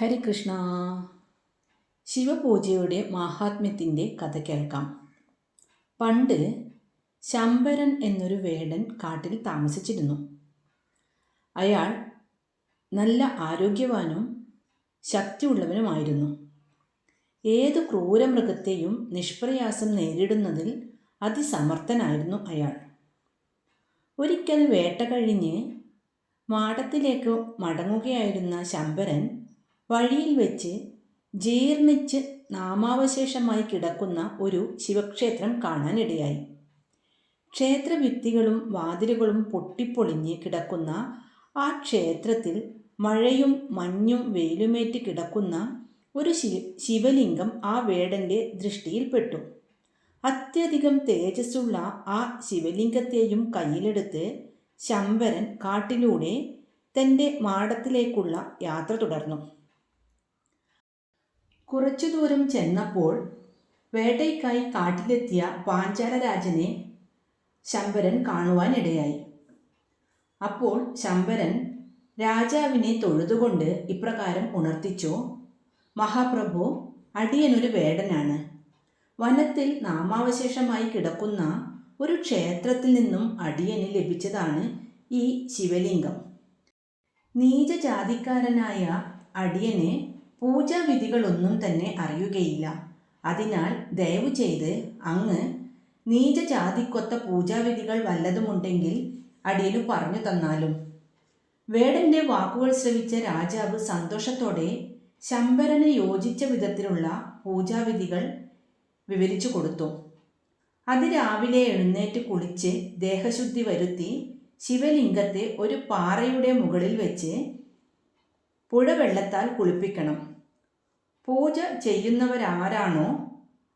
ഹരികൃഷ്ണ. ശിവപൂജയുടെ മാഹാത്മ്യത്തിന്റെ കഥ കേൾക്കാം. പണ്ട് ശമ്പരൻ എന്നൊരു വേടൻ കാട്ടിൽ താമസിച്ചിരുന്നു. അയാൾ നല്ല ആരോഗ്യവാനും ശക്തിയുള്ളവനുമായിരുന്നു. ഏത് ക്രൂരമൃഗത്തെയും നിഷ്പ്രയാസം നേരിടുന്നതിൽ അതിസമർത്ഥനായിരുന്നു അയാൾ. ഒരിക്കൽ വേട്ട കഴിഞ്ഞ് മാടത്തിലേക്ക് മടങ്ങുകയായിരുന്ന ശമ്പരൻ വഴിയിൽ വെച്ച് ജീർണിച്ച് നാമാവശേഷമായി കിടക്കുന്ന ഒരു ശിവക്ഷേത്രം കാണാനിടയായി. ക്ഷേത്രഭിത്തികളും വാതിലുകളും പൊട്ടിപ്പൊളിഞ്ഞ് കിടക്കുന്ന ആ ക്ഷേത്രത്തിൽ മഴയും മഞ്ഞും വെയിലുമേറ്റ് കിടക്കുന്ന ഒരു ശിവലിംഗം ആ വേടന്റെ ദൃഷ്ടിയിൽപ്പെട്ടു. അത്യധികം തേജസ്സുള്ള ആ ശിവലിംഗത്തെയും കയ്യിലെടുത്ത് ശമ്പരൻ കാട്ടിലൂടെ തന്റെ മാടത്തിലേക്കുള്ള യാത്ര തുടർന്നു. കുറച്ചു ദൂരം ചെന്നപ്പോൾ വേട്ടയ്ക്കായി കാട്ടിലെത്തിയ പാഞ്ചാലരാജനെ ശമ്പരൻ കാണുവാനിടയായി. അപ്പോൾ ശമ്പരൻ രാജാവിനെ തൊഴുതുകൊണ്ട് ഇപ്രകാരം ഉണർത്തിച്ചു മഹാപ്രഭു അടിയനൊരു വേടനാണ്. വനത്തിൽ നാമാവശേഷമായി കിടക്കുന്ന ഒരു ക്ഷേത്രത്തിൽ നിന്നും അടിയന് ലഭിച്ചതാണ് ഈ ശിവലിംഗം. നീചജാതിക്കാരനായ അടിയനെ പൂജാവിധികളൊന്നും തന്നെ അറിയുകയില്ല. അതിനാൽ ദയവു ചെയ്ത് അങ്ങ് നീചജാതിക്കൊത്ത പൂജാവിധികൾ വല്ലതുമുണ്ടെങ്കിൽ അടിയനു പറഞ്ഞു തന്നാലും. വേടന്റെ വാക്കുകൾ ശ്രവിച്ച രാജാവ് സന്തോഷത്തോടെ ശമ്പരന് യോജിച്ച വിധത്തിലുള്ള പൂജാവിധികൾ വിവരിച്ചു കൊടുത്തു. അതിരാവിലെ എഴുന്നേറ്റ് കുളിച്ച് ദേഹശുദ്ധി വരുത്തി ശിവലിംഗത്തെ ഒരു പാറയുടെ മുകളിൽ വെച്ച് പുഴവെള്ളത്താൽ കുളിപ്പിക്കണം. പൂജ ചെയ്യുന്നവരാരാണോ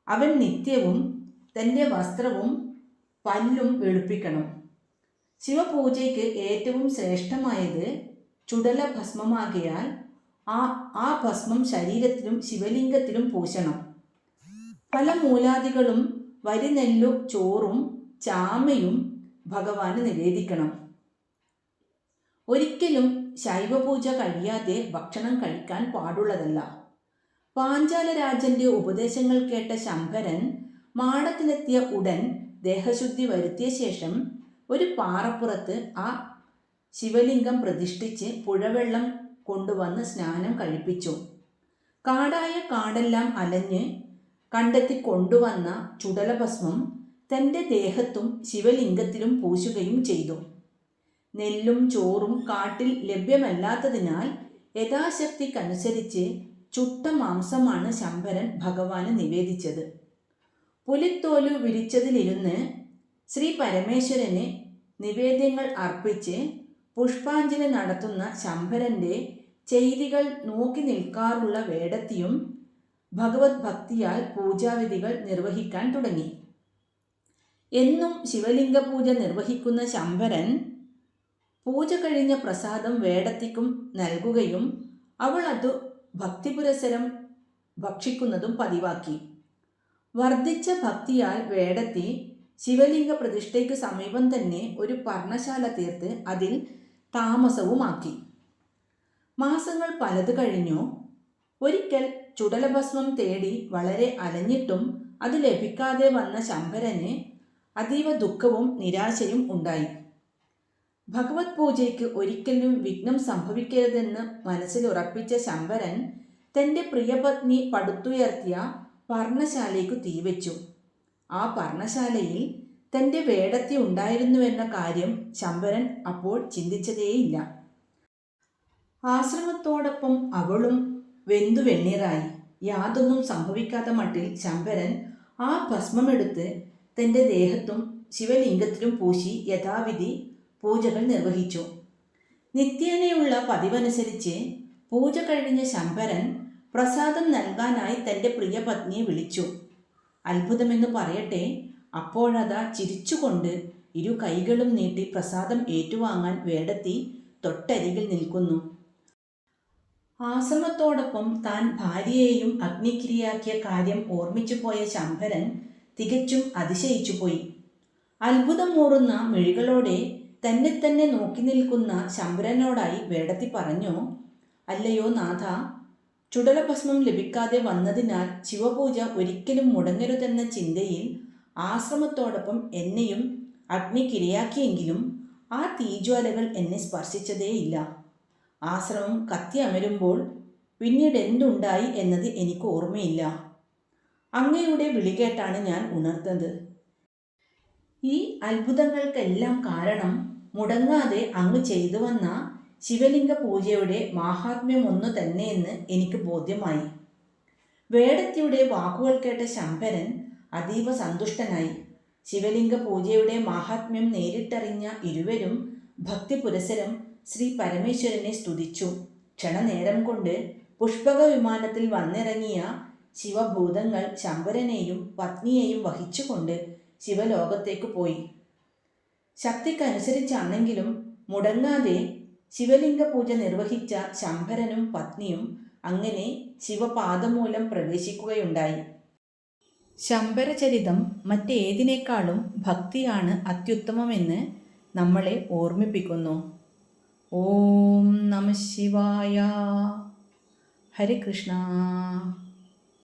അവൻ നിത്യവും തന്റെ വസ്ത്രവും പല്ലും വെളുപ്പിക്കണം ശിവപൂജയ്ക്ക് ഏറ്റവും ശ്രേഷ്ഠമായത് ചുടല ഭസ്മമാകിയാൽ ആ ആ ഭസ്മം ശരീരത്തിലും ശിവലിംഗത്തിലും പൂശണം. പല മൂലാദികളും വരിനെല്ലു ചോറും ചാമയും ഭഗവാന് നിവേദിക്കണം. ഒരിക്കലും ശൈവപൂജ കഴിയാതെ ഭക്ഷണം കഴിക്കാൻ പാടുള്ളതല്ല. പാഞ്ചാലരാജന്റെ ഉപദേശങ്ങൾ കേട്ട ശങ്കരൻ മാടത്തിലെത്തിയ ഉടൻ ദേഹശുദ്ധി വരുത്തിയ ശേഷം ഒരു പാറപ്പുറത്ത് ആ ശിവലിംഗം പ്രതിഷ്ഠിച്ച് പുഴവെള്ളം കൊണ്ടുവന്ന് സ്നാനം കഴിപ്പിച്ചു. കാടായ കാടെല്ലാം അലഞ്ഞ് കണ്ടെത്തി കൊണ്ടുവന്ന ചുടലഭസ്മം തന്റെ ദേഹത്തും ശിവലിംഗത്തിലും പൂശുകയും ചെയ്തു. നെല്ലും ചോറും കാട്ടിൽ ലഭ്യമല്ലാത്തതിനാൽ യഥാശക്തിക്കനുസരിച്ച് ചുട്ട മാംസമാണ് ശംഭരൻ ഭഗവാന് നിവേദിച്ചത്. പുലിത്തോലു വിരിച്ചതിലിരുന്ന് ശ്രീ പരമേശ്വരന് നിവേദ്യങ്ങൾ അർപ്പിച്ച് പുഷ്പാഞ്ജലി നടത്തുന്ന ശമ്പരന്റെ ചെയ്തികൾ നോക്കി നിൽക്കാറുള്ള വേടത്തിയും ഭഗവത് ഭക്തിയാൽ പൂജാവിധികൾ നിർവഹിക്കാൻ തുടങ്ങി. എന്നും ശിവലിംഗ പൂജ നിർവഹിക്കുന്ന ശമ്പരൻ പൂജ കഴിഞ്ഞ പ്രസാദം വേടത്തിക്കും നൽകുകയും അവൾ അത് ഭക്തിപുരസരം ഭക്ഷിക്കുന്നതും പതിവാക്കി. വർദ്ധിച്ച ഭക്തിയാൽ വേടത്തി ശിവലിംഗ പ്രതിഷ്ഠയ്ക്ക് സമീപം തന്നെ ഒരു പർണശാല തീർത്ത് അതിൽ താമസവുമാക്കി. മാസങ്ങൾ പലത് കഴിഞ്ഞു. ഒരിക്കൽ ചുടലഭസ്മം തേടി വളരെ അലഞ്ഞിട്ടും അത് ലഭിക്കാതെ വന്ന ശമ്പരന് അതീവ ദുഃഖവും നിരാശയും ഉണ്ടായി. ഭഗവത് പൂജയ്ക്ക് ഒരിക്കലും വിഘ്നം സംഭവിക്കരുതെന്ന് മനസ്സിൽ ഉറപ്പിച്ച ശമ്പരൻ തന്റെ പ്രിയപത്നി പടുത്തുയർത്തിയ പർണശാലയ്ക്ക് തീവച്ചു. ആ പർണശാലയിൽ തന്റെ വേടത്തി ഉണ്ടായിരുന്നുവെന്ന കാര്യം ശമ്പരൻ അപ്പോൾ ചിന്തിച്ചതേയില്ല. ആശ്രമത്തോടൊപ്പം അവളും വെന്തു വെണ്ണീറായി യാതൊന്നും സംഭവിക്കാത്ത മട്ടിൽ ശമ്പരൻ ആ ഭസ്മമെടുത്ത് തന്റെ ദേഹത്തും ശിവലിംഗത്തിലും പൂശി യഥാവിധി പൂജകൾ നിർവഹിച്ചു. നിത്യേനയുള്ള പതിവനുസരിച്ച് പൂജ കഴിഞ്ഞ ശമ്പരൻ പ്രസാദം നൽകാനായി തന്റെ പ്രിയപത്നിയെ വിളിച്ചു. അത്ഭുതമെന്ന് പറയട്ടെ അപ്പോഴതാ ചിരിച്ചുകൊണ്ട് ഇരു കൈകളും നീട്ടി പ്രസാദം ഏറ്റുവാങ്ങാൻ വേടത്തി തൊട്ടരികിൽ നിൽക്കുന്നു. ആശ്രമത്തോടൊപ്പം താൻ ഭാര്യയെയും അഗ്നിക്കിരിയാക്കിയ കാര്യം ഓർമ്മിച്ചു പോയ ശംഭരൻ തികച്ചും അതിശയിച്ചുപോയി. അത്ഭുതം മൂറുന്ന മിഴികളോടെ തന്നെ തന്നെ നോക്കി നിൽക്കുന്ന ശമ്പരനോടായി വേടത്തി പറഞ്ഞു അല്ലയോ നാഥ ചുടലഭസ്മം ലഭിക്കാതെ വന്നതിനാൽ ശിവപൂജ ഒരിക്കലും മുടങ്ങരുതെന്ന ചിന്തയിൽ ആശ്രമത്തോടൊപ്പം എന്നെയും അഗ്നിക്കിരയാക്കിയെങ്കിലും ആ തീജ്വാലകൾ എന്നെ സ്പർശിച്ചതേയില്ല. ആശ്രമം കത്തി അമരുമ്പോൾ പിന്നീട് എന്തുണ്ടായി എന്നത് എനിക്ക് ഓർമ്മയില്ല. അങ്ങയുടെ വിളികേട്ടാണ് ഞാൻ ഉണർന്നത്. ഈ അത്ഭുതങ്ങൾക്കെല്ലാം കാരണം മുടങ്ങാതെ അങ്ങ് ചെയ്തു വന്ന ശിവലിംഗ പൂജയുടെ മാഹാത്മ്യം ഒന്നു തന്നെയെന്ന് എനിക്ക് ബോധ്യമായി. വേടത്തിയുടെ വാക്കുകൾ കേട്ട ശമ്പരൻ അതീവ സന്തുഷ്ടനായി. ശിവലിംഗ പൂജയുടെ മാഹാത്മ്യം നേരിട്ടറിഞ്ഞ ഇരുവരും ഭക്തി പുരസരം ശ്രീ പരമേശ്വരനെ സ്തുതിച്ചു. ക്ഷണനേരം കൊണ്ട് പുഷ്പക വിമാനത്തിൽ വന്നിറങ്ങിയ ശിവഭൂതങ്ങൾ ശമ്പരനെയും പത്നിയെയും വഹിച്ചുകൊണ്ട് ശിവലോകത്തേക്ക് പോയി. ശക്തിക്കനുസരിച്ചാണെങ്കിലും മുടങ്ങാതെ ശിവലിംഗ പൂജ നിർവഹിച്ച ശംഭരനും പത്നിയും അങ്ങനെ ശിവപാദമൂലം പ്രവേശിക്കുകയുണ്ടായി. ശംഭരചരിതം മറ്റേതിനേക്കാളും ഭക്തിയാണ് അത്യുത്തമമെന്ന് നമ്മളെ ഓർമ്മിപ്പിക്കുന്നു. ഓം നമ ശിവായ. ഹരേ കൃഷ്ണ.